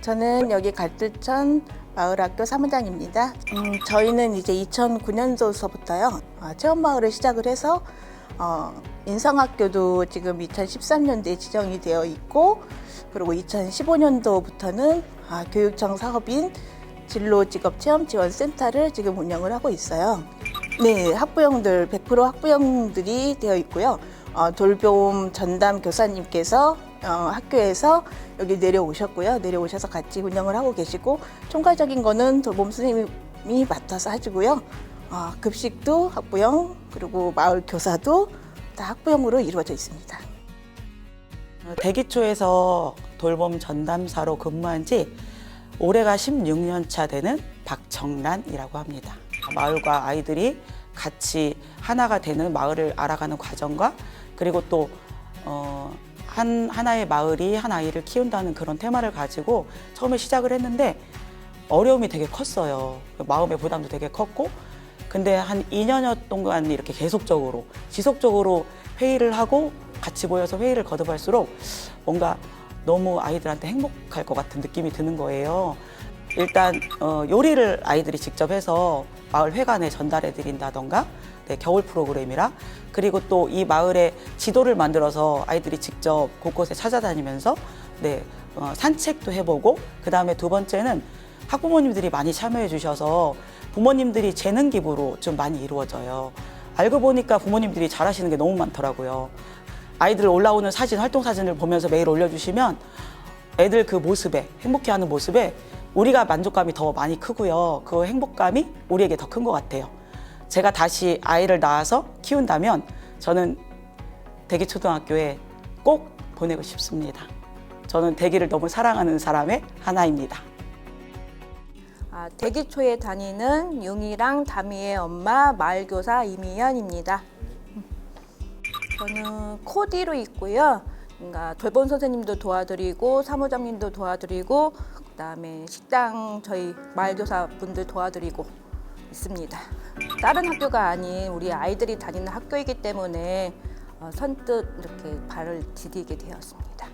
저는 여기 갈두천 마을학교 사무장입니다. 음, 저희는 이제 2009년도서부터요 어, 체험마을을 시작을 해서 어, 인성학교도 지금 2013년도에 지정이 되어 있고 그리고 2015년도부터는 아, 교육청 사업인 진로 직업 체험 지원 센터를 지금 운영을 하고 있어요. 네, 학부형들 100% 학부형들이 되어 있고요. 어, 돌봄 전담 교사님께서 어, 학교에서 여기 내려오셨고요. 내려오셔서 같이 운영을 하고 계시고 총괄적인 거는 돌봄 선생님이 맡아서 하시고요. 어, 급식도 학부형 그리고 마을 교사도 다 학부형으로 이루어져 있습니다. 어, 대기초에서 돌봄 전담사로 근무한 지 올해가 16년 차 되는 박정란이라고 합니다. 마을과 아이들이 같이 하나가 되는 마을을 알아가는 과정과 그리고 또 어, 한, 하나의 마을이 한 아이를 키운다는 그런 테마를 가지고 처음에 시작을 했는데 어려움이 되게 컸어요. 마음의 부담도 되게 컸고 근데 한 2년여 동안 이렇게 계속적으로 지속적으로 회의를 하고 같이 모여서 회의를 거듭할수록 뭔가 너무 아이들한테 행복할 것 같은 느낌이 드는 거예요. 일단 어, 요리를 아이들이 직접 해서 마을 회관에 전달해 드린다던가 네, 겨울 프로그램이라 그리고 또 이 마을에 지도를 만들어서 아이들이 직접 곳곳에 찾아다니면서 네, 어, 산책도 해보고 그 다음에 두 번째는 학부모님들이 많이 참여해 주셔서 부모님들이 재능 기부로 좀 많이 이루어져요. 알고 보니까 부모님들이 잘하시는 게 너무 많더라고요. 아이들 올라오는 사진, 활동 사진을 보면서 매일 올려주시면 애들 그 모습에, 행복해하는 모습에 우리가 만족감이 더 많이 크고요. 그 행복감이 우리에게 더 큰 것 같아요. 제가 다시 아이를 낳아서 키운다면 저는 대기 초등학교에 꼭 보내고 싶습니다. 저는 대기를 너무 사랑하는 사람의 하나입니다. 아, 대기초에 다니는 융이랑 다미의 엄마 마을교사 이미연입니다. 저는 코디로 있고요. 그러니까 돌봄 선생님도 도와드리고 사무장님도 도와드리고 그다음에 식당 저희 마을교사 분들 도와드리고 있습니다. 다른 학교가 아닌 우리 아이들이 다니는 학교이기 때문에 어, 선뜻 이렇게 발을 디디게 되었습니다.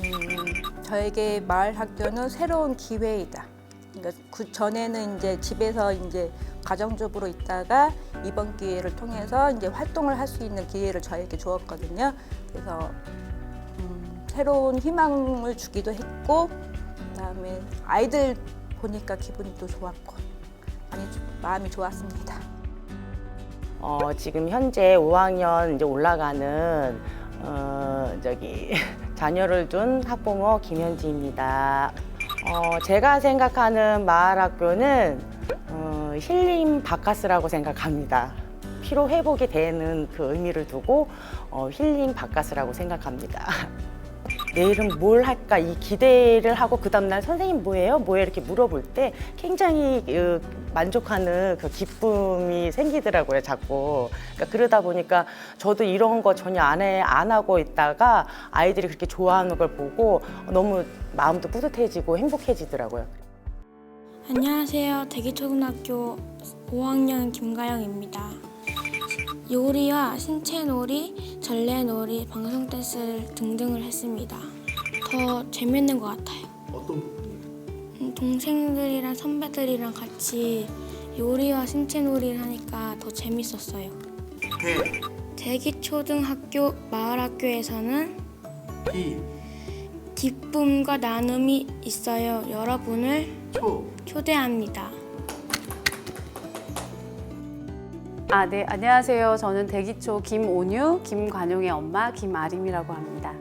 음, 저에게 마을 학교는 새로운 기회이다. 그러니까 그 전에는 이제 집에서 이제 가정주부로 있다가 이번 기회를 통해서 이제 활동을 할 수 있는 기회를 저에게 주었거든요. 그래서 음, 새로운 희망을 주기도 했고, 그다음에 아이들 보니까 기분이 또 좋았고, 많이 좀 마음이 좋았습니다. 어, 지금 현재 5학년 이제 올라가는 어, 저기 자녀를 둔 학부모 김현지입니다. 어, 제가 생각하는 마을 학교는 어, 힐링 바카스라고 생각합니다. 피로 회복이 되는 그 의미를 두고 어, 힐링 바카스라고 생각합니다. 내일은 뭘 할까 이 기대를 하고 그 다음날 선생님 뭐예요? 뭐예요? 이렇게 물어볼 때 굉장히 그 만족하는 그 기쁨이 생기더라고요 자꾸 그러니까 그러다 보니까 저도 이런 거 전혀 안, 해, 안 하고 있다가 아이들이 그렇게 좋아하는 걸 보고 너무 마음도 뿌듯해지고 행복해지더라고요 안녕하세요. 대기초등학교 5학년 김가영입니다. 요리와 신체놀이, 전래놀이, 방송 댄스 등등을 했습니다. 더 재밌는 것 같아요. 어떤 부분이? 음, 동생들이랑 선배들이랑 같이 요리와 신체놀이를 하니까 더 재밌었어요. 대, 대기초등학교 마을학교에서는 기, 기쁨과 나눔이 있어요. 여러분을 초, 초대합니다. 아, 네. 안녕하세요. 저는 대기초 김온유, 김관용의 엄마 김아림이라고 합니다.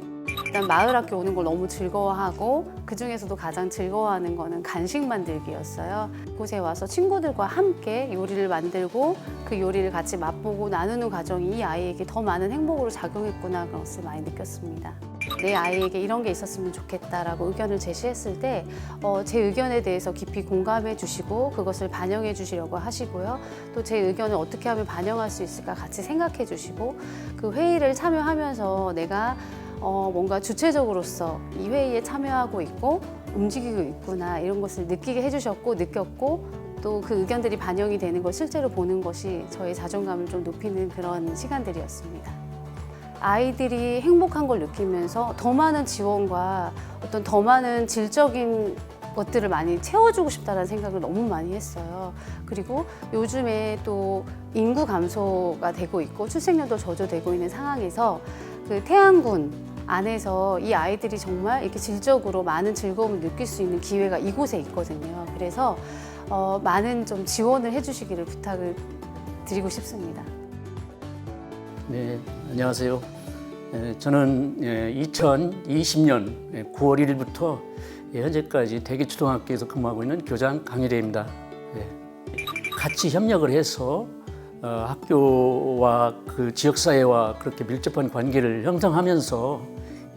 일단 마을 학교 오는 걸 너무 즐거워하고 그 중에서도 가장 즐거워하는 거는 간식 만들기였어요. 곳에 와서 친구들과 함께 요리를 만들고 그 요리를 같이 맛보고 나누는 과정이 이 아이에게 더 많은 행복으로 작용했구나 그런 것을 많이 느꼈습니다. 내 아이에게 이런 게 있었으면 좋겠다라고 의견을 제시했을 때, 어, 제 의견에 대해서 깊이 공감해 주시고 그것을 반영해 주시려고 하시고요. 또 제 의견을 어떻게 하면 반영할 수 있을까 같이 생각해 주시고 그 회의를 참여하면서 내가 어, 뭔가 주체적으로서 이 회의에 참여하고 있고 움직이고 있구나 이런 것을 느끼게 해주셨고 느꼈고 또 그 의견들이 반영이 되는 걸 실제로 보는 것이 저의 자존감을 좀 높이는 그런 시간들이었습니다. 아이들이 행복한 걸 느끼면서 더 많은 지원과 어떤 더 많은 질적인 것들을 많이 채워주고 싶다는 생각을 너무 많이 했어요. 그리고 요즘에 또 인구 감소가 되고 있고 출생률도 저조되고 있는 상황에서 그 태안군 안에서 이 아이들이 정말 이렇게 질적으로 많은 즐거움을 느낄 수 있는 기회가 이곳에 있거든요. 그래서 어, 많은 좀 지원을 해주시기를 부탁을 드리고 싶습니다. 네, 안녕하세요. 에, 저는 2020년 9월 1일부터 현재까지 대기초등학교에서 근무하고 있는 교장 강일혜입니다. 네. 같이 협력을 해서 어, 학교와 그 지역사회와 그렇게 밀접한 관계를 형성하면서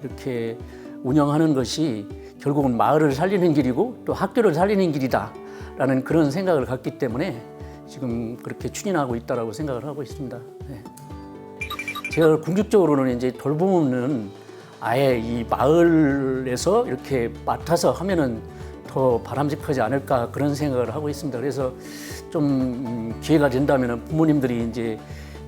이렇게 운영하는 것이 결국은 마을을 살리는 길이고 또 학교를 살리는 길이다라는 그런 생각을 갖기 때문에 지금 그렇게 추진하고 있다라고 생각을 하고 있습니다. 네. 제가 궁극적으로는 이제 돌봄은 아예 이 마을에서 이렇게 맡아서 하면은 더 바람직하지 않을까 그런 생각을 하고 있습니다. 그래서 좀 음, 기회가 된다면 부모님들이 이제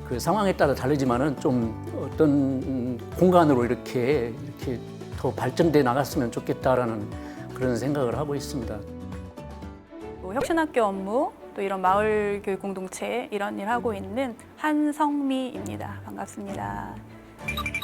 그 상황에 따라 다르지만은 좀 어떤 음, 공간으로 이렇게 이렇게 더 발전돼 나갔으면 좋겠다라는 그런 생각을 하고 있습니다. 뭐 혁신학교 업무 또 이런 마을 교육 공동체 이런 일 하고 있는 한성미입니다. 반갑습니다.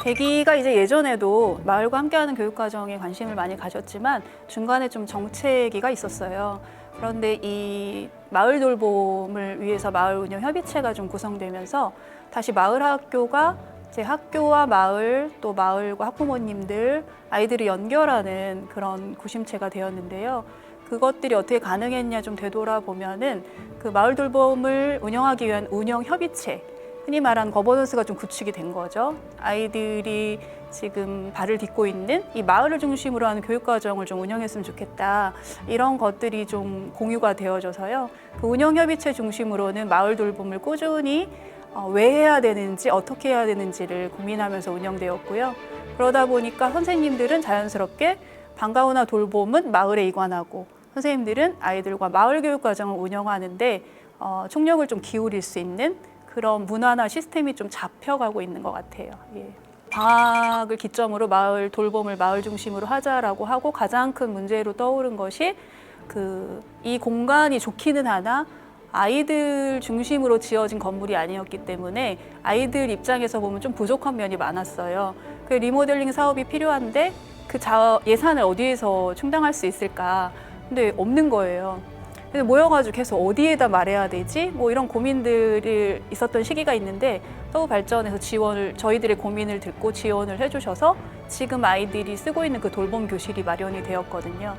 대기가 이제 예전에도 마을과 함께하는 교육 과정에 관심을 많이 가졌지만 중간에 좀 정체기가 있었어요. 그런데 이 마을 돌봄을 위해서 마을 운영 협의체가 좀 구성되면서 다시 마을 학교가 제 학교와 마을 또 마을과 학부모님들 아이들을 연결하는 그런 구심체가 되었는데요. 그것들이 어떻게 가능했냐 좀 되돌아보면은 그 마을 돌봄을 운영하기 위한 운영 협의체 흔히 말하는 거버넌스가 좀 구축이 된 거죠. 아이들이 지금 발을 딛고 있는 이 마을을 중심으로 하는 교육 과정을 좀 운영했으면 좋겠다. 이런 것들이 좀 공유가 되어져서요. 그 운영 협의체 중심으로는 마을 돌봄을 꾸준히 어, 왜 해야 되는지 어떻게 해야 되는지를 고민하면서 운영되었고요. 그러다 보니까 선생님들은 자연스럽게 방과후나 돌봄은 마을에 이관하고 선생님들은 아이들과 마을 교육 과정을 운영하는데 어, 총력을 좀 기울일 수 있는 그런 문화나 시스템이 좀 잡혀가고 있는 것 같아요. 예. 방학을 기점으로 마을 돌봄을 마을 중심으로 하자라고 하고 가장 큰 문제로 떠오른 것이 그 이 공간이 좋기는 하나 아이들 중심으로 지어진 건물이 아니었기 때문에 아이들 입장에서 보면 좀 부족한 면이 많았어요. 그 리모델링 사업이 필요한데 그 자, 예산을 어디에서 충당할 수 있을까? 근데 없는 거예요. 그래서 모여가지고 계속 어디에다 말해야 되지? 뭐 이런 고민들이 있었던 시기가 있는데 서구 발전에서 지원을 저희들의 고민을 듣고 지원을 해주셔서 지금 아이들이 쓰고 있는 그 돌봄 교실이 마련이 되었거든요.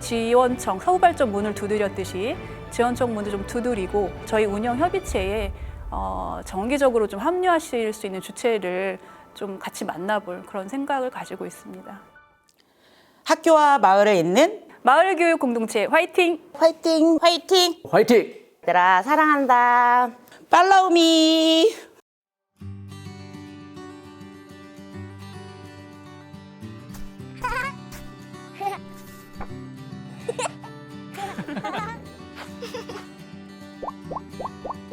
지원청 서구 발전 문을 두드렸듯이 지원청 문도 좀 두드리고 저희 운영 협의체에 어, 정기적으로 좀 합류하실 수 있는 주체를 좀 같이 만나볼 그런 생각을 가지고 있습니다. 학교와 마을에 있는 마을 교육 공동체 화이팅! 화이팅! 화이팅! 화이팅! 얘들아 사랑한다. 팔로우미